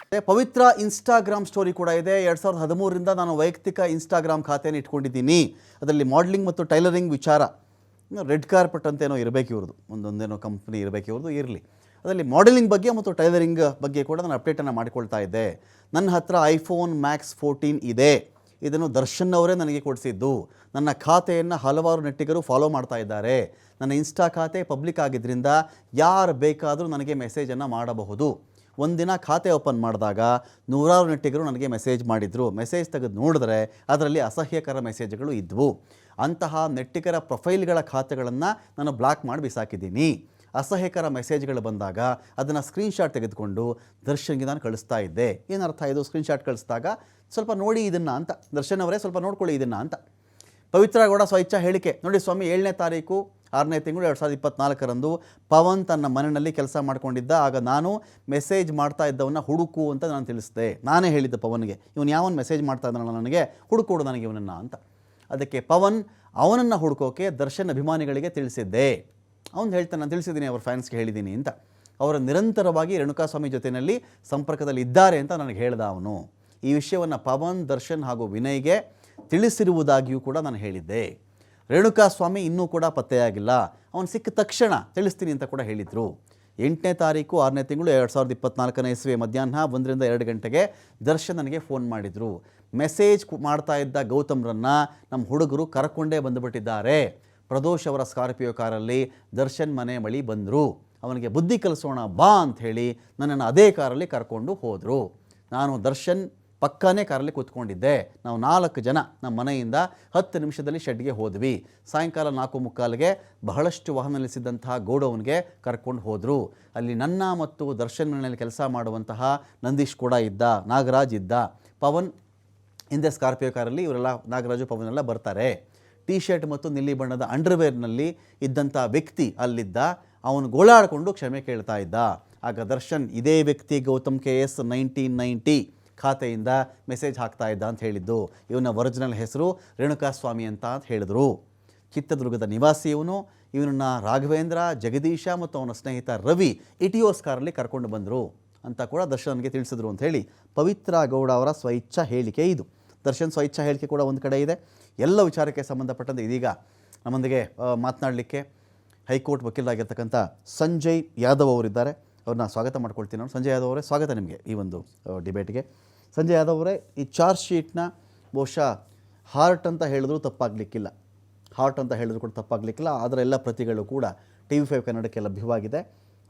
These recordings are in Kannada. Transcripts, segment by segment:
ಮತ್ತೆ ಪವಿತ್ರ ಇನ್ಸ್ಟಾಗ್ರಾಮ್ ಸ್ಟೋರಿ ಕೂಡ ಇದೆ. ಎರಡು ಸಾವಿರದ ಹದಿಮೂರರಿಂದ ನಾನು ವೈಯಕ್ತಿಕ ಇನ್ಸ್ಟಾಗ್ರಾಮ್ ಖಾತೆಯನ್ನು ಇಟ್ಕೊಂಡಿದ್ದೀನಿ. ಅದರಲ್ಲಿ ಮಾಡಲಿಂಗ್ ಮತ್ತು ಟೈಲರಿಂಗ್ ವಿಚಾರ. ರೆಡ್ ಕಾರ್ಪೆಟ್ ಅಂತ ಏನೋ ಇರಬೇಕು ಇವ್ರದ್ದು. ಒಂದೊಂದೇನೋ ಕಂಪ್ನಿ ಇರಬೇಕು ಇವ್ರದ್ದು, ಇರಲಿ. ಅದರಲ್ಲಿ ಮಾಡೆಲಿಂಗ್ ಬಗ್ಗೆ ಮತ್ತು ಟೈಲರಿಂಗ್ ಬಗ್ಗೆ ಕೂಡ ನಾನು ಅಪ್ಡೇಟನ್ನು ಮಾಡಿಕೊಳ್ತಾ ಇದ್ದೆ. ನನ್ನ ಹತ್ರ ಐಫೋನ್ ಮ್ಯಾಕ್ಸ್ ಫೋರ್ಟೀನ್ ಇದೆ. ಇದನ್ನು ದರ್ಶನ್ ಅವರೇ ನನಗೆ ಕೊಡಿಸಿದ್ದು. ನನ್ನ ಖಾತೆಯನ್ನು ಹಲವಾರು ನೆಟ್ಟಿಗರು ಫಾಲೋ ಮಾಡ್ತಾ ಇದ್ದಾರೆ. ನನ್ನ ಇನ್ಸ್ಟಾ ಖಾತೆ ಪಬ್ಲಿಕ್ ಆಗಿದ್ದರಿಂದ ಯಾರು ಬೇಕಾದರೂ ನನಗೆ ಮೆಸೇಜನ್ನು ಮಾಡಬಹುದು. ಒಂದಿನ ಖಾತೆ ಓಪನ್ ಮಾಡಿದಾಗ ನೂರಾರು ನೆಟ್ಟಿಗರು ನನಗೆ ಮೆಸೇಜ್ ಮಾಡಿದರು. ಮೆಸೇಜ್ ತೆಗೆದು ನೋಡಿದ್ರೆ ಅದರಲ್ಲಿ ಅಸಹ್ಯಕರ ಮೆಸೇಜ್ಗಳು ಇದ್ವು. ಅಂತಹ ನೆಟ್ಟಿಗರ ಪ್ರೊಫೈಲ್ಗಳ ಖಾತೆಗಳನ್ನು ನಾನು ಬ್ಲಾಕ್ ಮಾಡಿ ಬಿಸಾಕಿದ್ದೀನಿ. ಅಸಹ್ಯಕರ ಮೆಸೇಜ್ಗಳು ಬಂದಾಗ ಅದನ್ನು ಸ್ಕ್ರೀನ್ಶಾಟ್ ತೆಗೆದುಕೊಂಡು ದರ್ಶನ್ಗೆ ನಾನು ಕಳಿಸ್ತಾ ಇದ್ದೆ. ಏನರ್ಥ ಇದು ಸ್ಕ್ರೀನ್ಶಾಟ್ ಕಳಿಸಿದಾಗ ಸ್ವಲ್ಪ ನೋಡಿ ಇದನ್ನು ಅಂತ, ದರ್ಶನ್ ಅವರೇ ಸ್ವಲ್ಪ ನೋಡ್ಕೊಳ್ಳಿ ಇದನ್ನು ಅಂತ. ಪವಿತ್ರ ಗೌಡ ಸ್ವಇಚ್ಛಾ ಹೇಳಿಕೆ. ನೋಡಿ ಸ್ವಾಮಿ, ಏಳನೇ ತಾರೀಕು, ಆರನೇ ತಿಂಗಳು ಎರಡು ಸಾವಿರದ ಇಪ್ಪತ್ನಾಲ್ಕರಂದು ಪವನ್ ತನ್ನ ಮನೆಯಲ್ಲಿ ಕೆಲಸ ಮಾಡ್ಕೊಂಡಿದ್ದ, ಆಗ ನಾನು ಮೆಸೇಜ್ ಮಾಡ್ತಾ ಇದ್ದವನ್ನ ಹುಡುಕು ಅಂತ ನಾನು ತಿಳಿಸಿದೆ. ನಾನೇ ಹೇಳಿದ್ದೆ ಪವನ್ಗೆ. ಇವನು ಯಾವನ್ ಮೆಸೇಜ್ ಮಾಡ್ತಾ ಇದ್ದಾನಲ್ಲ ನನಗೆ ಹುಡುಕೋಡು ನನಗೆ ಇವನನ್ನು ಅಂತ. ಅದಕ್ಕೆ ಪವನ್ ಅವನನ್ನು ಹುಡುಕೋಕೆ ದರ್ಶನ್ ಅಭಿಮಾನಿಗಳಿಗೆ ತಿಳಿಸಿದ್ದೆ. ಅವನು ಹೇಳ್ತಾನೆ, ನಾನು ತಿಳಿಸಿದ್ದೀನಿ ಅವ್ರ ಫ್ಯಾನ್ಸ್ಗೆ ಹೇಳಿದ್ದೀನಿ ಅಂತ. ಅವರು ನಿರಂತರವಾಗಿ ರೇಣುಕಾಸ್ವಾಮಿ ಜೊತೆಯಲ್ಲಿ ಸಂಪರ್ಕದಲ್ಲಿ ಇದ್ದಾರೆ ಅಂತ ನನಗೆ ಹೇಳ್ದ ಅವನು. ಈ ವಿಷಯವನ್ನು ಪವನ್, ದರ್ಶನ್ ಹಾಗೂ ವಿನಯ್ಗೆ ತಿಳಿಸಿರುವುದಾಗಿಯೂ ಕೂಡ ನಾನು ಹೇಳಿದ್ದೆ. ರೇಣುಕಾಸ್ವಾಮಿ ಇನ್ನೂ ಕೂಡ ಪತ್ತೆಯಾಗಿಲ್ಲ. ಅವನು ಸಿಕ್ಕ ತಕ್ಷಣ ತಿಳಿಸ್ತೀನಿ ಅಂತ ಕೂಡ ಹೇಳಿದರು. ಎಂಟನೇ ತಾರೀಕು, ಆರನೇ ತಿಂಗಳು ಎರಡು ಸಾವಿರದ ಇಪ್ಪತ್ನಾಲ್ಕನೇ ಇಸ್ವಿ ಮಧ್ಯಾಹ್ನ ಒಂದರಿಂದ ಎರಡು ಗಂಟೆಗೆ ದರ್ಶನ್ ನನಗೆ ಫೋನ್ ಮಾಡಿದರು. ಮೆಸೇಜ್ ಮಾಡ್ತಾ ಇದ್ದ ಗೌತಮ್ರನ್ನು ನಮ್ಮ ಹುಡುಗರು ಕರ್ಕೊಂಡೇ ಬಂದುಬಿಟ್ಟಿದ್ದಾರೆ. ಪ್ರದೋಷ್ ಅವರ ಸ್ಕಾರ್ಪಿಯೋ ಕಾರಲ್ಲಿ ದರ್ಶನ್ ಮನೆ ಬಳಿ ಬಂದರು. ಅವನಿಗೆ ಬುದ್ಧಿ ಕಲಿಸೋಣ ಬಾ ಅಂತ ಹೇಳಿ ನನ್ನನ್ನು ಅದೇ ಕಾರಲ್ಲಿ ಕರ್ಕೊಂಡು ಹೋದರು. ನಾನು ದರ್ಶನ್ ಪಕ್ಕನೇ ಕಾರಲ್ಲಿ ಕೂತ್ಕೊಂಡಿದ್ದೆ. ನಾವು ನಾಲ್ಕು ಜನ ನಮ್ಮ ಮನೆಯಿಂದ ಹತ್ತು ನಿಮಿಷದಲ್ಲಿ ಶೆಡ್ಗೆ ಹೋದ್ವಿ. ಸಾಯಂಕಾಲ ನಾಲ್ಕು ಮುಕ್ಕಾಲಿಗೆ ಬಹಳಷ್ಟು ವಾಹನ ನಿಲ್ಲಿಸಿದ್ದಂತಹ ಗೋಡೌನ್ಗೆ ಕರ್ಕೊಂಡು ಹೋದರು. ಅಲ್ಲಿ ನನ್ನ ಮತ್ತು ದರ್ಶನ್ ಮನೆಯಲ್ಲಿ ಕೆಲಸ ಮಾಡುವಂತಹ ನಂದೀಶ್ ಕೂಡ ಇದ್ದ, ನಾಗರಾಜ್ ಇದ್ದ. ಪವನ್ ಹಿಂದೆ ಸ್ಕಾರ್ಪಿಯೋ ಕಾರಲ್ಲಿ ಇವರೆಲ್ಲ ನಾಗರಾಜು ಪವನ್ ಎಲ್ಲ ಬರ್ತಾರೆ. ಟಿ ಶರ್ಟ್ ಮತ್ತು ನೀಲಿ ಬಣ್ಣದ ಅಂಡರ್ವೇರ್ನಲ್ಲಿ ಇದ್ದಂಥ ವ್ಯಕ್ತಿ ಅಲ್ಲಿದ್ದ, ಅವನು ಗೋಳಾಡಿಕೊಂಡು ಕ್ಷಮೆ ಕೇಳ್ತಾ ಇದ್ದ. ಆಗ ದರ್ಶನ್, ಇದೇ ವ್ಯಕ್ತಿ Gautham K S nineteen ninety ಖಾತೆಯಿಂದ ಮೆಸೇಜ್ ಹಾಕ್ತಾ ಇದ್ದ ಅಂತ ಹೇಳಿದ್ದು. ಇವನ ಒರಿಜಿನಲ್ ಹೆಸರು ರೇಣುಕಾಸ್ವಾಮಿ ಅಂತ ಅಂತ ಹೇಳಿದರು. ಚಿತ್ರದುರ್ಗದ ನಿವಾಸಿ ಇವನು, ಇವನನ್ನು ರಾಘವೇಂದ್ರ, ಜಗದೀಶ ಮತ್ತು ಅವನ ಸ್ನೇಹಿತ ರವಿ ಇಟಿಯೋಸ್ಕಾರಲ್ಲಿ ಕರ್ಕೊಂಡು ಬಂದರು ಅಂತ ಕೂಡ ದರ್ಶನ್ಗೆ ತಿಳಿಸಿದ್ರು ಅಂತ ಹೇಳಿ ಪವಿತ್ರ ಗೌಡ ಅವರ ಸ್ವಇಚ್ಛಾ ಹೇಳಿಕೆ ಇದು. ದರ್ಶನ್ ಸ್ವಇಚ್ಛಾ ಹೇಳಿಕೆ ಕೂಡ ಒಂದು ಕಡೆ ಇದೆ. ಎಲ್ಲ ವಿಚಾರಕ್ಕೆ ಸಂಬಂಧಪಟ್ಟಂತೆ ಇದೀಗ ನಮ್ಮೊಂದಿಗೆ ಮಾತನಾಡಲಿಕ್ಕೆ ಹೈಕೋರ್ಟ್ ವಕೀಲರಾಗಿರ್ತಕ್ಕಂಥ ಸಂಜಯ್ ಯಾದವ್ ಅವರಿದ್ದಾರೆ. ಅವ್ರನ್ನ ಸ್ವಾಗತ ಮಾಡ್ಕೊಳ್ತೀನಿ ನಾನು. ಸಂಜಯ್ ಯಾದವ್ ಅವರೇ, ಸ್ವಾಗತ ನಿಮಗೆ ಈ ಒಂದು ಡಿಬೇಟ್ಗೆ. ಸಂಜಯ್ ಯಾದವ್ ಅವರೇ, ಈ ಚಾರ್ಜ್ ಶೀಟ್ನ ಬಹುಶಃ ಹಾರ್ಟ್ ಅಂತ ಹೇಳಿದ್ರು ತಪ್ಪಾಗಲಿಕ್ಕಿಲ್ಲ. ಹಾರ್ಟ್ ಅಂತ ಹೇಳಿದ್ರು ಕೂಡ ತಪ್ಪಾಗಲಿಕ್ಕಿಲ್ಲ. ಆದರೆ ಎಲ್ಲ ಪ್ರತಿಗಳು ಕೂಡ ಟಿ ವಿ ಫೈವ್ ಕನ್ನಡಕ್ಕೆ ಲಭ್ಯವಾಗಿದೆ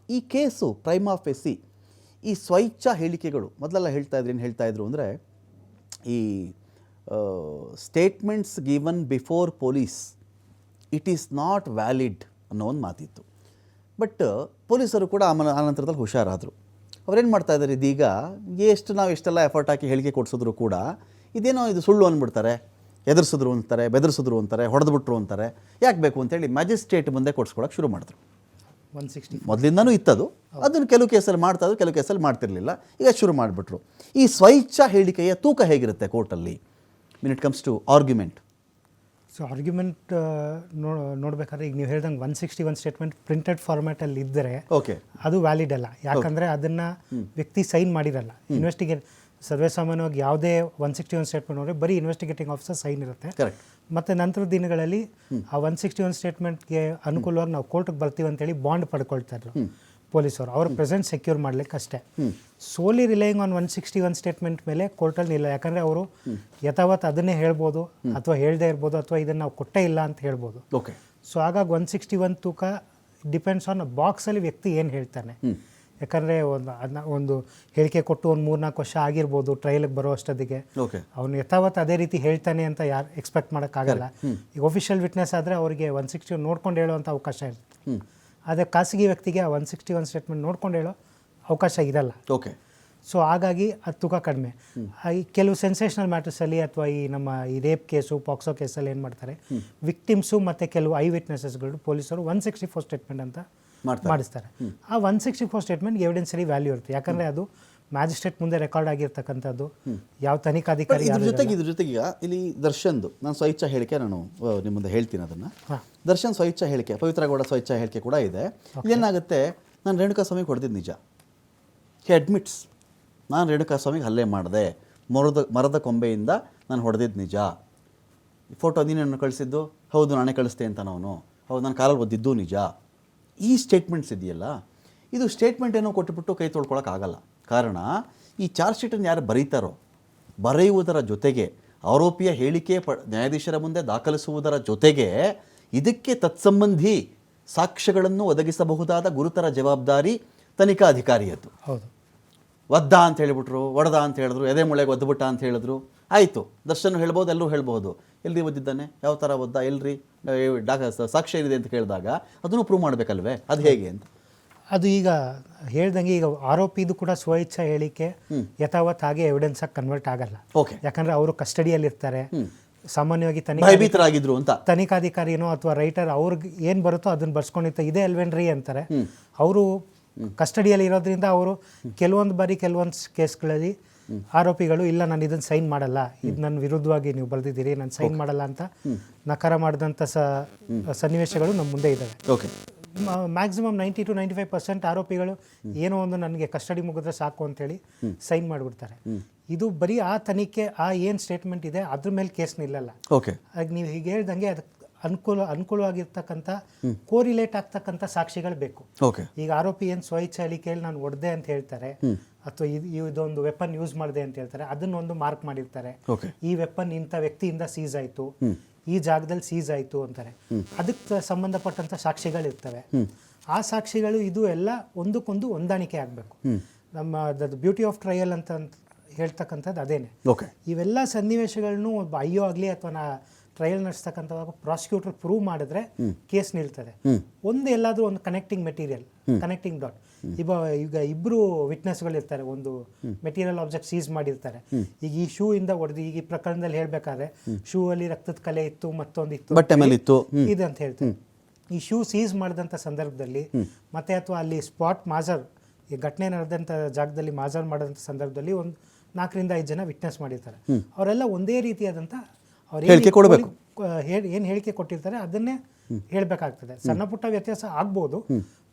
ಈ ಕೇಸು ಪ್ರೈಮ್ ಆಫ್ ಎಸಿ ಈ ಸ್ವಇಚ್ಛಾ ಹೇಳಿಕೆಗಳು, ಮೊದಲೆಲ್ಲ ಹೇಳ್ತಾ ಇದ್ರು, ಏನು ಹೇಳ್ತಾ ಇದ್ರು ಅಂದರೆ ಈ statements given before police it is not valid ಅನ್ನೋ ಒಂದು ಮಾತಿತ್ತು. ಬಟ್ ಪೊಲೀಸರು ಕೂಡ ಆಮೇಲೆ ಆನಂತರದಲ್ಲಿ ಹುಷಾರಾದರು. ಅವ್ರೇನು ಮಾಡ್ತಾ ಇದ್ದಾರೆ ಇದೀಗ? ಎಷ್ಟು ನಾವು ಎಷ್ಟೆಲ್ಲ ಎಫರ್ಟ್ ಹಾಕಿ ಹೇಳಿಕೆ ಕೊಡಿಸಿದ್ರು ಕೂಡ ಇದೇನೋ ಇದು ಸುಳ್ಳು ಅಂದ್ಬಿಡ್ತಾರೆ ಎದುರಿಸಿದ್ರು ಅಂತಾರೆ ಬೆದರಿಸಿದ್ರು ಅಂತಾರೆ ಹೊಡೆದ್ಬಿಟ್ರು ಅಂತಾರೆ. ಯಾಕೆ ಬೇಕು ಅಂತೇಳಿ ಮ್ಯಾಜಿಸ್ಟ್ರೇಟ್ ಮುಂದೆ ಕೊಡ್ಸ್ಕೊಳಕ್ಕೆ ಶುರು ಮಾಡಿದ್ರು. ಒನ್ ಸಿಕ್ಸ್ಟಿ ಮೊದಲಿಂದನೂ ಇತ್ತದು. ಅದನ್ನು ಕೆಲವು ಕೇಸಲ್ಲಿ ಮಾಡ್ತಾ ಇದ್ರು ಕೆಲವು ಕೇಸಲ್ಲಿ ಮಾಡ್ತಿರಲಿಲ್ಲ. ಈಗ ಶುರು ಮಾಡಿಬಿಟ್ರು. ಈ ಸ್ವೈಚ್ಛ ಹೇಳಿಕೆಯ ತೂಕ ಹೇಗಿರುತ್ತೆ ಕೋರ್ಟಲ್ಲಿ? Mean it comes to argument so argument no ನೋಡ್ಬೇಕಾದ್ರೆ ಈಗ ನೀವು ಹೇಳ್ದಂಗೆ one sixty one statement printed ಫಾರ್ಮ್ಯಾಟಲ್ಲಿ ಇದ್ದರೆ ಓಕೆ ಅದು ವ್ಯಾಲಿಡ್ ಅಲ್ಲ. ಯಾಕಂದರೆ ಅದನ್ನು ವ್ಯಕ್ತಿ ಸೈನ್ ಮಾಡಿರಲ್ಲ. ಇನ್ವೆಸ್ಟಿಗೇಟ್ ಸರ್ವೇ ಸಾಮಾನ್ಯವಾಗಿ ಯಾವುದೇ ಒನ್ ಸಿಕ್ಸ್ಟಿ ಒನ್ ಸ್ಟೇಟ್ಮೆಂಟ್ ನೋಡಿದ್ರೆ ಬರೀ ಇನ್ವೆಸ್ಟಿಗೇಟಿಂಗ್ ಆಫೀಸರ್ ಸೈನ್ ಇರುತ್ತೆ. ಮತ್ತು ನಂತರದ ದಿನಗಳಲ್ಲಿ ಆ ಒನ್ ಸಿಕ್ಸ್ಟಿ ಒನ್ ಸ್ಟೇಟ್ಮೆಂಟ್ಗೆ ಅನುಕೂಲವಾಗಿ ನಾವು ಕೋರ್ಟ್ಗೆ ಬರ್ತೀವಿ ಅಂತೇಳಿ ಬಾಂಡ್ ಪಡ್ಕೊಳ್ತಾ ಇದ್ರು. ಪೊಲೀಸರು. ಅವ್ರ ಪ್ರೆಸೆಂಟ್ ಸೆಕ್ಯೂರ್ ಮಾಡ್ಲಿಕ್ಕೆ ಅಷ್ಟೇ. Solely relying on one sixty one statement ಮೇಲೆ ಕೋರ್ಟಲ್ಲಿ ಇಲ್ಲ ಯಾಕಂದರೆ ಅವರು ಯಥಾವತ್ ಅದನ್ನೇ ಹೇಳ್ಬೋದು ಅಥವಾ ಹೇಳದೇ ಇರ್ಬೋದು ಅಥವಾ ಇದನ್ನು ನಾವು ಕೊಟ್ಟೇ ಇಲ್ಲ ಅಂತ ಹೇಳ್ಬೋದು. ಓಕೆ. ಸೊ ಹಾಗಾಗಿ ಒನ್ ಸಿಕ್ಸ್ಟಿ ಒನ್ ತೂಕ ಡಿಪೆಂಡ್ಸ್ ಆನ್ ಬಾಕ್ಸಲ್ಲಿ ವ್ಯಕ್ತಿ ಏನು ಹೇಳ್ತಾನೆ. ಯಾಕಂದರೆ ಒಂದು ಅದನ್ನ ಒಂದು ಹೇಳಿಕೆ ಕೊಟ್ಟು ಒಂದು ಮೂರ್ನಾಲ್ಕು ವರ್ಷ ಆಗಿರ್ಬೋದು ಟ್ರಯಲ್ಗೆ ಬರೋ ಅಷ್ಟೊತ್ತಿಗೆ. ಅವನು ಯಥಾವತ್ ಅದೇ ರೀತಿ ಹೇಳ್ತಾನೆ ಅಂತ ಯಾರು ಎಕ್ಸ್ಪೆಕ್ಟ್ ಮಾಡೋಕ್ಕಾಗಲ್ಲ ಈಗ ಒಫಿಷಿಯಲ್ ವಿಟ್ನೆಸ್ ಆದರೆ ಅವರಿಗೆ ಒನ್ ಸಿಕ್ಸ್ಟಿ ನೋಡ್ಕೊಂಡು ಹೇಳುವಂಥ ಅವಕಾಶ ಇರುತ್ತೆ ಆದರೆ ಖಾಸಗಿ ವ್ಯಕ್ತಿಗೆ ಒನ್ ಸಿಕ್ಸ್ಟಿ ಒನ್ ಸ್ಟೇಟ್ಮೆಂಟ್ ನೋಡ್ಕೊಂಡು ಹೇಳೋ ಅವಕಾಶ ಇರಲ್ಲ. ಓಕೆ. ಸೊ ಹಾಗಾಗಿ ಅದು ತೂಕ ಕಡಿಮೆ. ಆ, ಈ ಕೆಲವು ಸೆನ್ಸೇಷನಲ್ ಮ್ಯಾಟರ್ಸಲ್ಲಿ ಅಥವಾ ಈ ನಮ್ಮ ಈ ರೇಪ್ ಕೇಸು ಪಾಕ್ಸೋ ಕೇಸಲ್ಲಿ ಏನು ಮಾಡ್ತಾರೆ? ವಿಕ್ಟಿಮ್ಸು ಮತ್ತು ಕೆಲವು ಐ ವಿಟ್ನೆಸಸ್ಗಳು ಪೊಲೀಸರು ಒನ್ ಸಿಕ್ಸ್ಟಿ ಫೋರ್ ಸ್ಟೇಟ್ಮೆಂಟ್ ಅಂತ ಮಾಡಿಸ್ತಾರೆ. ಆ one sixty four statement evidentiary value ಇರುತ್ತೆ. ಯಾಕಂದರೆ ಅದು ಮ್ಯಾಜಿಸ್ಟ್ರೇಟ್ ಮುಂದೆ ರೆಕಾರ್ಡ್ ಆಗಿರ್ತಕ್ಕಂಥದ್ದು ಯಾವ ತನಿಖಾಧಿಕಾರಿ ಇದ್ರ ಜೊತೆಗೆ ಇದ್ರ ಜೊತೆಗೆ ಈಗ ಇಲ್ಲಿ ದರ್ಶನ್ದು ನಾನು ಸ್ವಇಚ್ಛಾ ಹೇಳಿಕೆ ನಾನು ನಿಮ್ಮಿಂದ ನಿಮ್ಮ ಮುಂದೆ ಹೇಳ್ತೀನಿ ಅದನ್ನು. ದರ್ಶನ್ ಸ್ವಇಚ್ಛಾ ಹೇಳಿಕೆ ಪವಿತ್ರಗೌಡ ಸ್ವಇಚ್ಛಾ ಹೇಳಿಕೆ ಕೂಡ ಇದೆ. ಏನಾಗುತ್ತೆ ನಾನು ರೇಣುಕಾ ಸ್ವಾಮಿ ಹೊಡೆದಿದ್ದು ನಿಜ. ಹಿ ಅಡ್ಮಿಟ್ಸ್ ನಾನು ರೇಣುಕಾಸ್ವಾಮಿಗೆ ಹಲ್ಲೆ ಮಾಡಿದೆ. ಮರದ ಮರದ ಕೊಂಬೆಯಿಂದ ನಾನು ಹೊಡೆದಿದ್ದು ನಿಜ. ಫೋಟೋ ನೀನೇನು ಕಳಿಸಿದ್ದು? ಹೌದು ನಾನೇ ಕಳಿಸ್ತೆ ಅಂತ ನಾನು. ಹೌದು ನಾನು ಕಾಲಲ್ಲಿ ಒದ್ದಿದ್ದು ನಿಜ. ಈ ಸ್ಟೇಟ್ಮೆಂಟ್ಸ್ ಇದೆಯಲ್ಲ ಇದು ಸ್ಟೇಟ್ಮೆಂಟ್ ಏನೋ ಕೊಟ್ಟುಬಿಟ್ಟು ಕೈ ತೊಳ್ಕೊಳಕ್ಕಾಗಲ್ಲ ಕಾರಣ ಈ ಚಾರ್ಜ್ ಶೀಟನ್ನು ಯಾರು ಬರೀತಾರೋ ಬರೆಯುವುದರ ಜೊತೆಗೆ ಆರೋಪಿಯ ಹೇಳಿಕೆ ಪ ನ್ಯಾಯಾಧೀಶರ ಮುಂದೆ ದಾಖಲಿಸುವುದರ ಜೊತೆಗೆ ಇದಕ್ಕೆ ತತ್ಸಂಬಂಧಿ ಸಾಕ್ಷ್ಯಗಳನ್ನು ಒದಗಿಸಬಹುದಾದ ಗುರುತರ ಜವಾಬ್ದಾರಿ ತನಿಖಾಧಿಕಾರಿಯದ್ದು ಹೌದು. ಒದ್ದ ಅಂತ ಹೇಳಿಬಿಟ್ರು ಒಡೆದ ಅಂತ ಹೇಳಿದ್ರು ಎದೆ ಮುಳೆಗೆ ಒದ್ದುಬಿಟ್ಟ ಅಂತ ಹೇಳಿದ್ರು. ಆಯಿತು ದರ್ಶನ ಹೇಳ್ಬೋದು ಎಲ್ಲರೂ ಹೇಳ್ಬೋದು. ಎಲ್ಲಿ ಒದ್ದಿದ್ದಾನೆ? ಯಾವ ಥರ ಒದ್ದ? ಎಲ್ರಿ? ಡಾಕ ಸಾಕ್ಷ್ಯ ಏನಿದೆ ಅಂತ ಕೇಳಿದಾಗ ಅದನ್ನು ಪ್ರೂವ್ ಮಾಡಬೇಕಲ್ವೇ? ಅದು ಹೇಗೆ ಅಂತ? ಅದು ಈಗ ಹೇಳ್ದಂಗೆ ಈಗ ಆರೋಪಿದು ಕೂಡ ಸ್ವಇಚ್ಛಾ ಹೇಳಿಕೆ ಯಥಾವತ್ ಹಾಗೆ ಎವಿಡೆನ್ಸ್ ಆಗಿ ಕನ್ವರ್ಟ್ ಆಗಲ್ಲ. ಯಾಕಂದ್ರೆ ಅವರು ಕಸ್ಟಡಿಯಲ್ಲಿ ಇರ್ತಾರೆ. ಸಾಮಾನ್ಯವಾಗಿ ತನಿಖೆ ಭಯಭೀತರಾಗಿದ್ರು ಅಂತ. ತನಿಖಾಧಿಕಾರಿನೋ ಅಥವಾ ರೈಟರ್ ಅವ್ರಿಗೆ ಏನು ಬರುತ್ತೋ ಅದನ್ನ ಬರ್ಸ್ಕೊಂಡಿರ್ತಾರೆ ಇದೇ ಅಲ್ವೇನ್ರಿ ಅಂತಾರೆ. ಅವರು ಕಸ್ಟಡಿಯಲ್ಲಿ ಇರೋದ್ರಿಂದ ಅವರು ಕೆಲವೊಂದು ಬಾರಿ ಕೆಲವೊಂದು ಕೇಸ್ಗಳಲ್ಲಿ ಆರೋಪಿಗಳು ಇಲ್ಲ ನಾನು ಇದನ್ನ ಸೈನ್ ಮಾಡಲ್ಲ. ಇದು ನನ್ನ ವಿರುದ್ಧವಾಗಿ ನೀವು ಬರೆದಿದ್ದೀರಿ ನಾನು ಸೈನ್ ಮಾಡಲ್ಲ ಅಂತ ನಕಾರ ಮಾಡಿದಂಥ ಸನ್ನಿವೇಶಗಳು ನಮ್ಮ ಮುಂದೆ ಇದ್ದಾವೆ okay. Maximum ninety two ninety five percent ಆರೋಪಿಗಳು ಏನೋ ಒಂದು ನನಗೆ ಕಸ್ಟಡಿ ಮುಗಿದ್ರೆ ಸಾಕು ಅಂತೇಳಿ ಸೈನ್ ಮಾಡಿಬಿಡ್ತಾರೆ. ಇದು ಬರೀ ಆ ತನಿಖೆ ಆ ಏನು ಸ್ಟೇಟ್ಮೆಂಟ್ ಇದೆ ಅದ್ರ ಮೇಲೆ ಕೇಸ್ ನಿಲ್ಲಲ್ಲ. ಓಕೆ ನೀವು ಹೀಗೆ ಹೇಳ್ದಂಗೆ ಅದಕ್ಕೆ ಅನುಕೂಲ ಅನುಕೂಲವಾಗಿರ್ತಕ್ಕಂಥ ಕೋರಿಲೇಟ್ ಆಗ್ತಕ್ಕಂಥ ಸಾಕ್ಷಿಗಳು ಬೇಕು. ಓಕೆ ಈಗ ಆರೋಪಿ ಏನು ಸ್ವಇಚ್ಛೆ ಹೇಳಿಕೆಯಲ್ಲಿ ನಾನು ಒಡ್ದೆ ಅಂತ ಹೇಳ್ತಾರೆ ಅಥವಾ ಇದು ಇದೊಂದು ವೆಪನ್ ಯೂಸ್ ಮಾಡಿದೆ ಅಂತ ಹೇಳ್ತಾರೆ ಅದನ್ನೊಂದು ಮಾರ್ಕ್ ಮಾಡಿರ್ತಾರೆ. ಈ ವೆಪನ್ ಇಂಥ ವ್ಯಕ್ತಿಯಿಂದ ಸೀಸ್ ಆಯಿತು. ಈ ಜಾಗದಲ್ಲಿ ಸೀಸ್ ಆಯಿತು ಅಂತಾರೆ. ಅದಕ್ಕೆ ಸಂಬಂಧಪಟ್ಟಂಥ ಸಾಕ್ಷಿಗಳಿರ್ತವೆ. ಆ ಸಾಕ್ಷಿಗಳು ಇದು ಎಲ್ಲ ಒಂದಕ್ಕೊಂದು ಹೊಂದಾಣಿಕೆ ಆಗಬೇಕು. ನಮ್ಮ ಬ್ಯೂಟಿ ಆಫ್ ಟ್ರಯಲ್ ಅಂತ ಹೇಳ್ತಕ್ಕಂಥದ್ದು ಅದೇನೆ. ಇವೆಲ್ಲ ಸನ್ನಿವೇಶಗಳನ್ನು ಒಬ್ಬ ಅಯ್ಯೋ ಆಗಲಿ ಅಥವಾ ನಾ ಟ್ರಯಲ್ ನಡೆಸ್ತಕ್ಕಂಥವಾಗ ಪ್ರಾಸಿಕ್ಯೂಟರ್ ಪ್ರೂವ್ ಮಾಡಿದ್ರೆ ಕೇಸ್ ನಿಲ್ತದೆ. ಒಂದು ಎಲ್ಲಾದರೂ ಒಂದು ಕನೆಕ್ಟಿಂಗ್ ಮೆಟೀರಿಯಲ್ ಕನೆಕ್ಟಿಂಗ್ ಡಾಟ್ ಇವ ಈಗ ಇಬ್ಬರು ವಿಟ್ನೆಸ್ಗಳು ಇರ್ತಾರೆ ಒಂದು ಮೆಟೀರಿಯಲ್ ಆಬ್ಜೆಕ್ಟ್ ಸೀಸ್ ಮಾಡಿರ್ತಾರೆ. ಈಗ ಈ ಶೂ ಇಂದ ಹೊಡೆದು ಈಗ ಈ ಪ್ರಕರಣದಲ್ಲಿ ಹೇಳ್ಬೇಕಾದ್ರೆ ಶೂ ಅಲ್ಲಿ ರಕ್ತದ ಕಲೆ ಇತ್ತು ಮತ್ತೊಂದು ಇತ್ತು. ಬಟ್ಟೆ ಮೇಲೆ ಇತ್ತು. ಇದೆ ಅಂತ ಹೇಳ್ತಾರೆ. ಈ ಶೂ ಸೀಸ್ ಮಾಡಿದಂಥ ಸಂದರ್ಭದಲ್ಲಿ ಮತ್ತೆ ಅಥವಾ ಅಲ್ಲಿ ಸ್ಪಾಟ್ ಮಾಜರ್ ಈ ಘಟನೆ ನಡೆದಂಥ ಜಾಗದಲ್ಲಿ ಮಾಜರ್ ಮಾಡಿದಂಥ ಸಂದರ್ಭದಲ್ಲಿ ಒಂದು ನಾಲ್ಕರಿಂದ ಐದು ಜನ ವಿಟ್ನೆಸ್ ಮಾಡಿರ್ತಾರೆ. ಅವರೆಲ್ಲ ಒಂದೇ ರೀತಿಯಾದಂಥ ಅವ್ರು ಹೇಳಿಕೆ ಕೊಡಬೇಕು. ಏನು ಹೇಳಿಕೆ ಕೊಟ್ಟಿರ್ತಾರೆ ಅದನ್ನೇ ಹೇಳಬೇಕಾಗ್ತದೆ. ಸಣ್ಣ ಪುಟ್ಟ ವ್ಯತ್ಯಾಸ ಆಗ್ಬೋದು,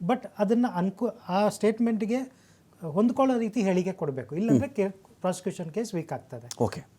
ಬಟ್ ಅದನ್ನು ಅನ್ಕೋ, ಆ ಸ್ಟೇಟ್ಮೆಂಟ್ಗೆ ಹೊಂದ್ಕೊಳ್ಳೋ ರೀತಿ ಹೇಳಿಕೆ ಕೊಡಬೇಕು. ಇಲ್ಲಾಂದ್ರೆ ಕೇ ಪ್ರಾಸಿಕ್ಯೂಷನ್ ಕೇಸ್ ವೀಕ್ ಆಗ್ತದೆ. ಓಕೆ